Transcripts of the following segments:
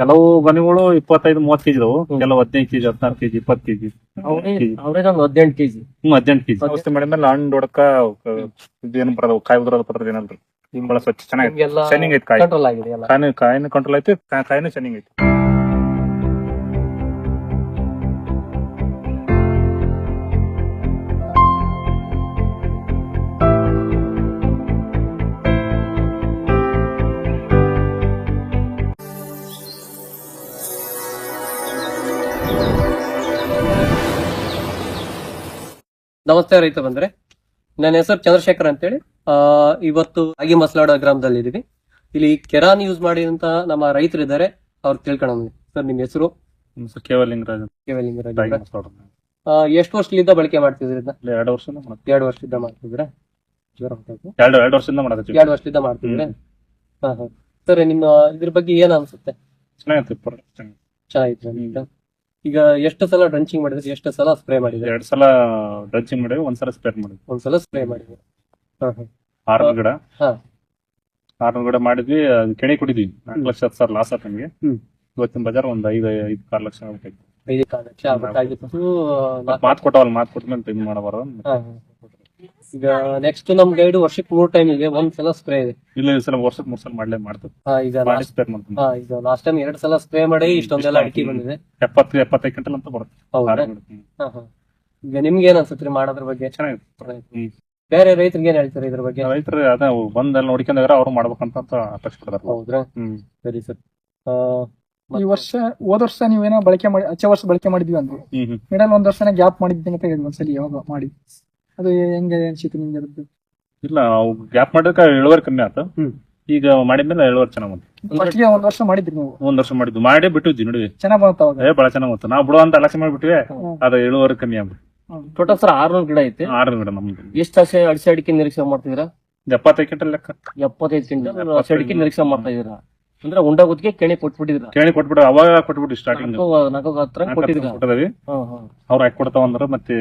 ಕೆಲವು ಗೊನೆಗಳು ಇಪ್ಪತ್ತೈದು ಮೂವತ್ ಕೆಜಿ ಇದಾವು. ಕೆಲವು ಹದಿನೈದು ಕೆಜಿ ಹದಿನಾರು ಕೆಜಿ ಇಪ್ಪತ್ತು ಕೆಜಿ ಅವ್ರೇಜ್ ಒಂದು ಹದಿನೆಂಟು ಕೆಜಿ. ಹ್ಮ್ ಹದಿನೆಂಟು ಕೆಜಿ. ಔಷಧಿ ಮಾಡಿದ್ಮೇಲೆ ಹಣ್ಣು ಹೊಡಕ ಇದೇನು ಬರೋದು ಕಾಯಿ ಉದ್ರದ ಬರೋದು ಏನಲ್ರಿ ಬಹಳ ಸ್ವಚ್ಛ ಚೆನ್ನಾಗಿ ಶೈನಿಂಗ್ ಐತಿ ಕಾಯಿ. ಕಂಟ್ರೋಲ್ ಆಗಿದೆ ಕಾಯಿನ ಕಂಟ್ರೋಲ್ ಐತಿ ಕಾಯಿನೂ ಶೈನಿಂಗ್ ಐತಿ. ನಮಸ್ತೆ ರೈತ ಬಂದ್ರೆ. ನನ್ನ ಹೆಸರು ಚಂದ್ರಶೇಖರ್ ಅಂತೇಳಿ. ಆ ಇವತ್ತು ಆಗಿ ಮಸಲಾಡ ಗ್ರಾಮದಲ್ಲಿ ಇದೀವಿ ಇಲ್ಲಿ ಕೆರಾನ್ ಯೂಸ್ ಮಾಡಿದಂತ ನಮ್ಮ ರೈತರು ಇದ್ದಾರೆ ಅವ್ರು ತಿಳ್ಕೊಳ್ಳೋಣ ಸರ್ ನಿಮ್ ಹೆಸರು ಕೇವಲಿಂಗರಾಜ್ ಕೇವಲಿಂಗರಾಜ್ ಅಂತ. ರಾಗಿ ಎಷ್ಟು ವರ್ಷದಿಂದ ಬಳಕೆ ಮಾಡ್ತಿದ್ರಿ ಎರಡು ವರ್ಷ. ಎರಡು ವರ್ಷದಿಂದ ಮಾಡ್ತಿದ್ರ. ಎರಡು ಎರಡು ವರ್ಷದಿಂದ ಮಾಡ್ತೀವಿ ಎರಡು ವರ್ಷದಿಂದ ಮಾಡ್ತಿದ್ರೆ ಹಾ ಹಾ. ಸರ್ ನಿಮ್ಮ ಇದ್ರ ಬಗ್ಗೆ ಏನ್ ಅನ್ಸುತ್ತೆ? ಚೆನ್ನಾಗಿತ್ತು. ಚೆನ್ನಾಗಿತ್ತು? ಈಗ ಎಷ್ಟು ಸಲ ಡ್ರಂಚಿಂಗ್ ಮಾಡಿದ್ರೆ? ಎಷ್ಟು ಸಲ ಸ್ಪ್ರೇ ಮಾಡಿದ್ರೆ? ಎರಡ್ ಸಲ ಡ್ರಂಚಿಂಗ್ ಮಾಡಿದ್ರೆ ಒಂದ್ಸಲ ಸ್ಪ್ರೇ ಮಾಡಿದ್ವಿ. ಒಂದ್ಸಲ ಸ್ಪ್ರೇ ಮಾಡಿದ್ರೆ. ಹಾ ಹಾ. ಆರ್ನೂರು ಗಿಡ. ಹಾ. ಆರ್ನೂರು ಗಿಡ ಮಾಡಿದ್ವಿ ಅದು ಕೆಣಿ ಕುಡಿದ್ವಿ. ನಾಲ್ಕು ಲಕ್ಷ ಹತ್ತು ಸಾವಿರ ಲಾಸ್ ಆಯ್ತು ನಮಗೆ. ಹ್ಮ್. ಇವತ್ತಿನ ಬಜಾರ್ ಒಂದ್ ಐದು ಐದು ಆರು ಲಕ್ಷ ಆಗ್ಬೇಕಾಯ್ತು ಐದು ಕಾಲು ಲಕ್ಷ ಆಗ್ಬೇಕಾಗಿತ್ತು ಮಾತ್ ಕೊಟ್ಟವಲ್ಲ ಮಾತ್ ಕೊಟ್ಮೇಲೆ ಇದು ಮಾಡಬಾರ ಹಾ, ಹಾ. ಈಗ ನೆಕ್ಸ್ಟ್ ನಮ್ ಗೈಡ್ ವರ್ಷಕ್ಕೆ ಮೂರ್ ಟೈಮ್ ಇದೆ ಒಂದ್ ಸಲ ಸ್ಪ್ರೇ ಇದೆ. ಇಲ್ಲ ಈ ಸಲ ವರ್ಷಕ್ಕೆ ಮೂರ್ ಸಲ ಮಾಡ್ಲೇ ಮಾಡ್ತದೆ ಹಾ, ಈಗ ಮಾಡಿ ಸ್ಪೇರ್ ಮಾಡ್ತೀನಿ ಹಾ, ಈಗ ಲಾಸ್ಟ್ ಟೈಮ್ ಎರಡ್ ಸಲ ಸ್ಪ್ರೇ ಮಾಡಿ ಇಷ್ಟೊಂದೆಲ್ಲ ಅಡಿಕೆ ಬಂದಿದೆ. ಎಪ್ಪತ್ತು ಎಪ್ಪತ್ತೈದು ಕ್ವಿಂಟಲ್ ಅಂತ ಬರುತ್ತೆ. ಹೌದಾ? ಹ್ಮ್. ಹಾ, ಹಾ. ಈಗ ನಿಮ್ಗೆ ಏನ್ ಅನ್ಸುತ್ತೆ ಮಾಡೋದ್ರ ಬಗ್ಗೆ? ಚೆನ್ನಾಗಿ ಹ್ಮ್. ಬೇರೆ ರೈತರಿಗೆ ಏನ್ ಹೇಳ್ತಾರೆ ಇದ್ರ ಬಗ್ಗೆ? ರೈತರು ಅದ ಬಂದಲ್ಲಿ ನೋಡ್ಕೊಂಡಾಗ ಅವ್ರು ಮಾಡ್ಬೇಕಂತ ಅಂತ ಅಪೇಕ್ಷೆ ಪಡ್ತಾರೆ ಹೌದ್ರಾ? ಹ್ಮ್. ಸರಿ ಸರ್. ಈ ವರ್ಷ ಹೋದ ವರ್ಷ ನೀವೇನೋ ಬಳಕೆ ಮಾಡಿ ಹಚ್ಚ ವರ್ಷ ಬಳಕೆ ಮಾಡಿದ್ವಿ ಅಂದ್ರೆ ಹ್ಮ್ ಹ್ಮ್. ಮಿಡಲ್ ಒಂದ್ ವರ್ಷನೇ ಗ್ಯಾಪ್ ಮಾಡಿದ್ದೀನಿ ಅಂತ ಹೇಳಿ ಒಂದ್ಸಲಿ ಯಾವಾಗ ಮಾಡಿ. ಅದು ಹೆಂಗೆ ಅನ್ಸಿತ್ತು ನಿಮ್ಗೆ ಅದ್ರದ್ದು? ಇಲ್ಲ ನಾವು ಗ್ಯಾಪ್ ಮಾಡಿದ್ರೆ ಇಳುವರಿ ಕಮ್ಮಿ ಆಯ್ತು ಹ್ಮ್. ಈಗ ಮಾಡಿದ್ಮೇಲೆ ಇಳುವರಿ ಚೆನ್ನಾಗಿ ಬಂತು. ಫಸ್ಟ್ಗೆ ಒಂದ್ ವರ್ಷ ಮಾಡಿದ್ರಿ ನೀವು? ಒಂದ್ ವರ್ಷ ಮಾಡಿದ್ವಿ ಮಾಡಿ ಬಿಟ್ಟಿದ್ವಿ ನೋಡಿ ಚೆನ್ನಾಗಿ ಬಂತು ಅವಾಗ? ಏ ಬಹಳ ಚೆನ್ನಾಗಿ ಬಂತು. ನಾವು ಬಿಡುವಂತ ಅಲಕ್ಷ ಮಾಡಿಬಿಟ್ವಿ ಅದು ಅದ ಇಳುವರಿ ಕಮ್ಮಿ ಆಗ್ಬಿಟ್ಟು ಟೋಟಲ್ ಸರ್ ಆರ್ನೂರು ಗಿಡ ಐತೆ. ಆರು ಗಿಡ ನಮ್ದು. ಎಷ್ಟು ಹಸೆ ಅಡಿಸಿ ಅಡಿಕೆ ನಿರೀಕ್ಷೆ ಮಾಡ್ತಿದ್ದೀರಾ? ಎಪ್ಪತ್ತೈದು ಕ್ವಿಂಟಲ್ ಲೆಕ್ಕ. ಎಪ್ಪತ್ತೈದು ಕ್ವಿಂಟಲ್ ಅಡಿಕೆ ನಿರೀಕ್ಷೆ ಮಾಡ್ತಾ ಇದೀರಾ ಅಂದ್ರೆ ಉಂಡ ಗುತ್ತಿಗೆ ಕೆಣಿ ಕೊಟ್ಬಿಟ್ಟಿದ್ರ. ಕೇಳಿ ಕೊಟ್ಬಿಟ್ಟು ಅವಾಗ ಕೊಟ್ಬಿಟ್ಟು ಸ್ಟಾರ್ಟಿಂಗ್ ನಗು ಹತ್ರ ಕೊಟ್ಟಿದ್ರ. ಅವ್ರ ಅವ್ರು ಹಾಕಿ ಕೊಡ್ತಾವ ಅಂದ್ರ ಮತ್ತೆ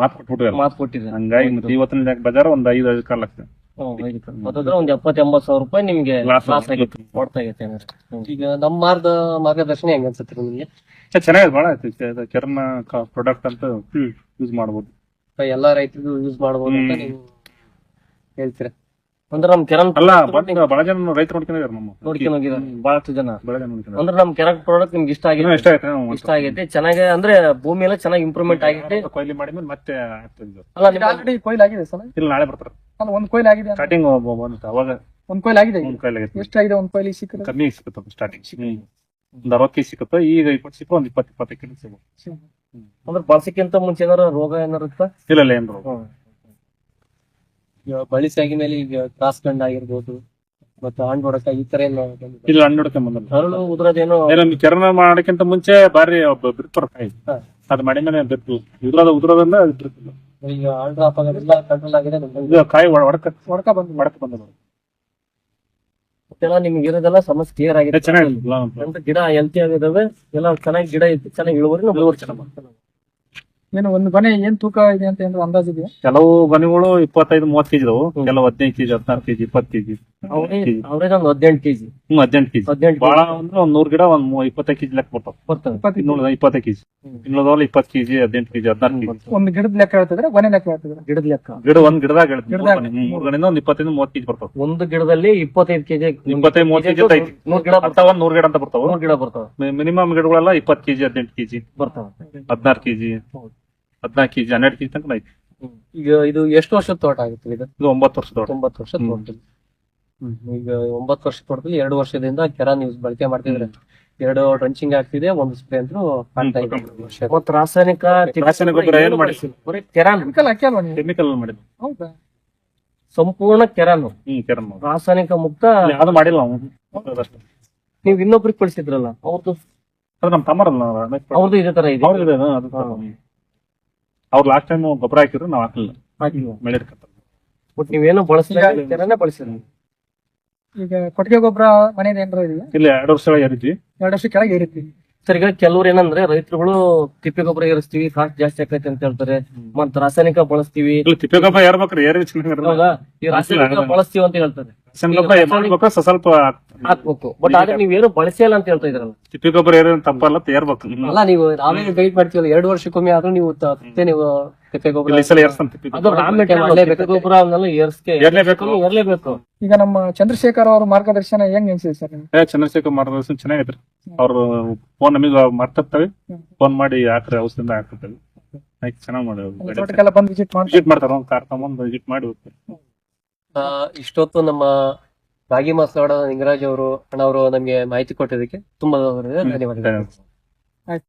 ಮಾತ್ ಕೊಟ್ಬಿಟ್ಟು ಮಾತ್ ಕೊಟ್ಟಿದ್ರು. ಹಂಗಾಗಿ ಮತ್ತೆ ಇವತ್ತಿನ ಬಜಾರ್ ಒಂದ್ ಐದು ಐದು ಕಾಲ್ ಲಕ್ಷ ಒಂದ್ ಎಪ್ಪತ್ ಎಂಬತ್ ಸಾವಿರ ರೂಪಾಯಿ ನಿಮ್ಗೆ ಲಾಸ್ ಆಗಿತ್ತು ಕೊಡ್ತಾ ಆಗೈತೆ ಈಗ ನಮ್ಮ ಮಾರ್ಗ ಮಾರ್ಗದರ್ಶನ ಹೆಂಗ ಅನ್ಸುತ್ತೆ ನಿಮ್ಗೆ? ಚೆನ್ನಾಗಿದೆ ಬಹಳ ಚರ್ಮ ಕೆರ್ನ ಪ್ರಾಡಕ್ಟ್ ಅಂತ ಯೂಸ್ ಮಾಡ್ಬೋದು. ಎಲ್ಲಾ ರೈತರಿಗೂ ಯೂಸ್ ಮಾಡಬಹುದು ಅಂತ ನೀವು ಹೇಳ್ತೀರಾ? ಅಂದ್ರೆ ನಮ್ ಕೆರನ್ ಅಲ್ಲ ಬಹಳ ಜನ ರೈತರು ನೋಡ್ಕೊಂಡಿದ್ದಾರೆ ನಮ್ಮ ನೋಡ್ಕೊಂಡು ಹೋಗಿದ್ದಾರೆ. ಬಹಳಷ್ಟು ಜನ. ಬಹಳ ಜನ ಅಂದ್ರೆ ನಮ್ ಕೆರನ್ ಪ್ರಾಡಕ್ಟ್ ನಿಮ್ಗೆ ಇಷ್ಟ ಆಗಿದೆ ಇಷ್ಟ ಆಯ್ತು. ಇಷ್ಟ ಆಗೈತೆ. ಚೆನ್ನಾಗಿ ಅಂದ್ರೆ ಭೂಮಿ ಎಲ್ಲ ಚೆನ್ನಾಗಿ ಇಂಪ್ರೂವ್ಮೆಂಟ್ ಆಗೈತೆ ಕೊಯ್ಲಿ ಮಾಡಿದ್ಮೇಲೆ ಮತ್ತೆ. ಅಲ್ಲ ನಿಮ್ಗೆ ಆಲ್ರೆಡಿ ಕೊಯ್ಲು ಆಗಿದೆ ಸಲ ಇಲ್ಲ ನಾಳೆ ಬರ್ತಾರೆ. ಅಲ್ಲ ಒಂದ್ ಕೊಯ್ಲು ಆಗಿದೆ. ಸ್ಟಾರ್ಟಿಂಗ್ ಬಂತು ಅವಾಗ ಒಂದ್ ಕೊಯ್ಲು ಆಗಿದೆ ಈಗ. ಒಂದ್ ಕೊಯ್ಲಿ ಆಗೈತೆ ಎಷ್ಟಾಗಿದೆ ಒಂದ್ ಕೊಯ್ಲಿ ಸಿಕ್ಕರೆ ಕಮ್ಮಿ ಸಿಕ್ಕತ್ತ ಸ್ಟಾರ್ಟಿಂಗ್ ಒಂದ್ ಅರವತ್ತು ಕೆಜಿ ಸಿಕ್ಕತ್ತ ಈಗ ಇಪ್ಪತ್ತು ಸಿಕ್ಕ ಒಂದ್ ಇಪ್ಪತ್ತು ಇಪ್ಪತ್ತೈದು ಕೆಜಿ ಸಿಗ್ಬೋದು. ಅಂದ್ರೆ ಬಳಸಕ್ಕಿಂತ ಮುಂಚೆ ಏನಾರ ರೋಗ ಏನಾರ ಇಲ್ಲ ಇಲ್ಲ ಇಲ್ಲ ಏನ್ರು ಈಗ ಸಾಗಿ ಮೇಲೆ ಈಗ ಕ್ರಾಸ್ ಗಂಡ ಆಗಿರ್ಬೋದು ಮತ್ತೆ ಹಣ್ಣು ಹೊಡಕ ಈ ತರ ಬಂದಿಲ್ಲ? ಇಲ್ಲ ಹಣ್ಣು ಹೊಡ್ಕೊಂಡ್ ಬಂದಲ್ಲ ಹರಳು ಉದ್ರದೇನೋ ಏನೋ ಚರಣ ಮಾಡಕ್ಕಿಂತ ಮುಂಚೆ ಬಾರಿ ಬಿರ್ತಾರ ಕಾಯಿ ಹಾ. ಅದ್ ಮಾಡಿದ್ಮೇಲೆ ಬಿರ್ತು ಉದ್ರದ ಉದ್ರದಿಂದ ಅದು ಬಿರ್ತಿಲ್ಲ. ಈಗ ಡ್ರಾಪ್ ಆಗೋದಿಲ್ಲ ಕಂಟ್ರೋಲ್ ಆಗಿದೆ ನಮ್ಗೆ. ಇದು ಕಾಯಿ ಒಡಕ ಒಡಕ ಬಂದು ಒಡಕ ಬಂದ ಮತ್ತೆಲ್ಲ ನಿಮ್ಗೆ ಇರೋದೆಲ್ಲ ಸಮಸ್ಯೆ ಕ್ಲಿಯರ್ ಆಗಿದೆ ಚೆನ್ನಾಗಿ ಗಿಡ ಹೆಲ್ತಿ ಆಗಿದಾವೆ ಎಲ್ಲ ಚೆನ್ನಾಗಿ ಗಿಡ ಇತ್ತು ಚೆನ್ನಾಗಿ ಇಳುವರಿ ಇಳುವರಿ ಚೆನ್ನಾಗಿ. ಏನು ಒಂದು ಗೊನೆ ಏನ್ ತೂಕ ಇದೆ ಅಂತ ಏನಾದ್ರು ಅಂದಾಜ್ ಇದೆಯಾ? ಕೆಲವು ಗೊನೆಗಳು ಇಪ್ಪತ್ತೈದು ಮೂವತ್ ಕೆಜಿ ಇದಾವು ಕೆಲವು ಹದಿನೈದು ಕೆಜಿ ಹದಿನಾರು ಕೆಜಿ ಇಪ್ಪತ್ತು ಕೆಜಿ ಅವ್ರೇಜ್ ಒಂದು ಹದಿನೆಂಟು ಕೆಜಿ. ಹ್ಮ್ ಹದಿನೆಂಟು ಕೆಜಿ. ಹದಿನೆಂಟು ಬಾಳ ಅಂದ್ರೆ ಒಂದ್ ನೂರ್ ಗಿಡ ಒಂದ್ ಮೂ- ಇಪ್ಪತ್ತೈದು ಕೆಜಿ ಲೆಕ್ಕ ಬರ್ತಾವ ಬರ್ತವೆ ಇಪ್ಪತ್ತು ಇನ್ನೂರ ಇಪ್ಪತ್ತೈದು ಕೆಜಿ. ಇನ್ನೂರದಲ್ಲಿ ಇಪ್ಪತ್ತು ಕೆಜಿ ಹದಿನೆಂಟು ಕೆಜಿ ಹದಿನಾರು ಕೆಜಿ. ಒಂದ್ ಗಿಡದ ಲೆಕ್ಕ ಹೇಳ್ತಿದ್ರೆ ಗೊನೆ ಲೆಕ್ಕ ಹೇಳ್ತಿದ್ರೆ ಗಿಡದ ಲೆಕ್ಕ. ಗಿಡ ಒಂದ್ ಗಿಡದಾಗ ಹೇಳ್ತೀನಿ. ಮೂರ್ ಗಣಿಂದ ಒಂದ್ ಇಪ್ಪತ್ತೈದು ಮೂವತ್ತು ಕೆಜಿ ಬರ್ತಾವ ಒಂದು ಗಿಡದಲ್ಲಿ ಇಪ್ಪತ್ತೈದು ಕೆಜಿ ಇಪ್ಪತ್ತೈದು ಮೂವತ್ತು ಕೆಜಿ ಐತಿ. ನೂರ್ ಗಿಡ ಬರ್ತಾವ ಬರ್ತಾವ ನೂರ್ ಗಿಡ ಅಂತ ಬರ್ತಾವ. ನೂರ್ ಗಿಡ ಬರ್ತಾವ. ಮಿನಿಮಮ್ ಗಿಡಗಳೆಲ್ಲ ಇಪ್ಪತ್ತು ಕೆಜಿ ಹದಿನೆಂಟು ಕೆಜಿ. ಬರ್ತಾವ. ಹದಿನಾರು ಕೆಜಿ. ಹದಿನಾಲ್ಕು ಕೆಜಿ ಹನ್ನೆರಡು ಕೆಜಿ ತನಕ ಐತಿ ಈಗ ಇದು ಎಷ್ಟು ವರ್ಷದ ತೋಟ ಆಗುತ್ತೆ ಇದು ಇದು ಒಂಬತ್ತು ವರ್ಷದ ತೋಟ. ಒಂಬತ್ತು ವರ್ಷದ ಹ್ಮ್. ತೋಟದಲ್ಲಿ. ಈಗ ಒಂಬತ್ತು ವರ್ಷ ತೋಟದಲ್ಲಿ ಎರಡು ವರ್ಷದಿಂದ ಕೆರಾನ್ ಯೂಸ್ ಬಳಕೆ ಮಾಡ್ತಿದ್ರೆ ಎರಡು ಡ್ರಂಚಿಂಗ್ ಆಗ್ತಿದೆ ಒಂದು ಸ್ಪ್ರೇ ಅಂದ್ರು ಕಾಣ್ತಾ ಇದೆ. ಹ್ಮ್. ಮತ್ತೆ ರಾಸಾಯನಿಕ ರಾಸಾಯನಿಕ ಗೊಬ್ಬರ ಏನು ಮಾಡಿಸಿಲ್ಲ. ಬರೀ ಕೆರಾನ್ ಕೆಮಿಕಲ್ ಹಾಕಿ ನೀವು? ಕೆಮಿಕಲ್ ಮಾಡಿದ್ವಿ ಹೌದಾ? ಸಂಪೂರ್ಣ ಕೆರಾನು ಹ್ಮ್ ಕೆರನ್ ರಾಸಾಯನಿಕ ಮುಕ್ತ ಅದು ಮಾಡಿಲ್ಲ ನಾವು ಅದಷ್ಟೇ. ನೀವು ಇನ್ನೊಬ್ರಿಗೆ ಕಳಿಸಿದ್ರಲ್ಲ ಅವ್ರದ್ದು ಅದು ನಮ್ ತಮ್ಮರಲ್ಲ ನಾವು ರಮೇಶ್ ಪಾಟೀಲ್. ಅವ್ರದ್ದು ಇದೇ. ತರ ಇದೆ ಅವ್ರು ಲಾಸ್ಟ್ ಟೈಮ್ ಗೊಬ್ಬರ ಹಾಕಿದ್ರು ನಾವು ಹಾಕಲಿಲ್ಲ. ಬಟ್ ನೀವೇನು ಬಳಸಿಲ್ಲ. ಈಗ ಕೊಟ್ಟಿಗೆ ಗೊಬ್ಬರ ಮನೇದ ಏನಾರ ಇದೆಯಾ ಇಲ್ಲ ಎರಡು ವರ್ಷ ಏರಿದ್ವಿ. ಎರಡು ವರ್ಷ ಕೆಳಗೆ ಏರಿದ್ವಿ. ಸರ್ ಈಗ ಕೆಲವ್ರು ಏನಂದ್ರೆ ರೈತರುಗಳು ತಿಪ್ಪೆ ಗೊಬ್ಬರ ಏರಿಸ್ತೀವಿ ಕಾಸ್ಟ್ ಜಾಸ್ತಿ ಆಕೈತೆ ಅಂತ ಹೇಳ್ತಾರೆ. ಮತ್ತ ರಾಸಾಯನಿಕ ಬಳಸ್ತೀವಿ. ತಿಪ್ಪೆ ಗೊಬ್ಬರ ಏರ್ಬೇಕ್ರಿ ಏರಿ ಚೆನ್ನಾಗಿರಲ್ಲ ಹೌದಾ? ಈ ರಾಸಾಯನಿಕ ಬಳಸ್ತೀವಿ ಅಂತ ಹೇಳ್ತಾರೆ. ಸ್ವಲ್ಪ ಹಾಕ್ಬೇಕು. ಬಟ್ ಆದ್ರೆ ನೀವೇನು ಬಳಸಿಲ್ಲ ಅಂತ ಹೇಳ್ತಾ ಇದ್ರಲ್ಲ ತಿಪ್ಪಿ ಗೊಬ್ಬರ ಏನೇನು ತಪ್ಪಲ್ಲ ತೇರ್ಬೇಕು. ಅಲ್ಲ ನೀವು ನಾವೇ ಗೈಡ್ ಮಾಡ್ತೀವಲ್ಲ ಎರಡು ವರ್ಷಕ್ಕೊಮ್ಮೆ ಆದ್ರೂ ನೀವು ತ- ಮತ್ತೆ ನೀವು ತಿಪ್ಪೆ ಗೊಬ್ಬರ ಇಲ್ಲಿ ಈ ಸಲ ಏರ್ಸನ್ ತಿಪ್ಪಿ ಅದು ಗೊಬ್ಬರ. ರಾಮ್ ಮೆಟೀರಿಯಲ್ ಮಾಡ್ಲೇಬೇಕು. ಗೊಬ್ಬರ ಅವನ್ನೆಲ್ಲ ಏರ್ಸ್ಕೆ. ಏರ್ಲೇಬೇಕು. ಏರ್ಲೇಬೇಕು. ಈಗ ನಮ್ಮ ಚಂದ್ರಶೇಖರ್ ಅವ್ರ ಮಾರ್ಗದರ್ಶನ ಹೆಂಗ್ ಅನ್ಸಿದೆ ಸರ್ ನಿಮ್ಗೆ? ಏ, ಚಂದ್ರಶೇಖರ್ ಮಾರ್ಗದರ್ಶನ ಚೆನ್ನಾಗಿದ್ರಿ ಅವ್ರು ಫೋನ್ ನಮಗೆ ಮಾಡ್ತಿರ್ತಾವೆ. ಫೋನ್ ಮಾಡಿ ಹಾಕ್ರಿ ಔಷಧಿಯಿಂದ ಹಾಕ್ತೇವೆ ಆಯ್ತು ಚೆನ್ನಾಗಿ ಮಾಡಿ ತೋಟಕ್ಕೆಲ್ಲ ಬಂದು ವಿಸಿಟ್ ಮಾಡಿ ವಿಸಿಟ್ ಮಾಡ್ತಾರ ಒಂದ್ ಕಾರ್ ತಗೊಂಡ್ ವಿಸಿಟ್ ಮಾಡಿ ಹೋಗ್ತಾರೆ. ಆ, ಇಷ್ಟೊತ್ತು ನಮ್ಮ ರಾಗಿ ಮಾಸ್ಲಾಡ ನಿಂಗರಾಜ್ ಅವರು ಅಣ್ಣವರು ನಮಗೆ ಮಾಹಿತಿ ಕೊಟ್ಟಿದ್ದಕ್ಕೆ ತುಂಬಾ ಧನ್ಯವಾದಗಳು.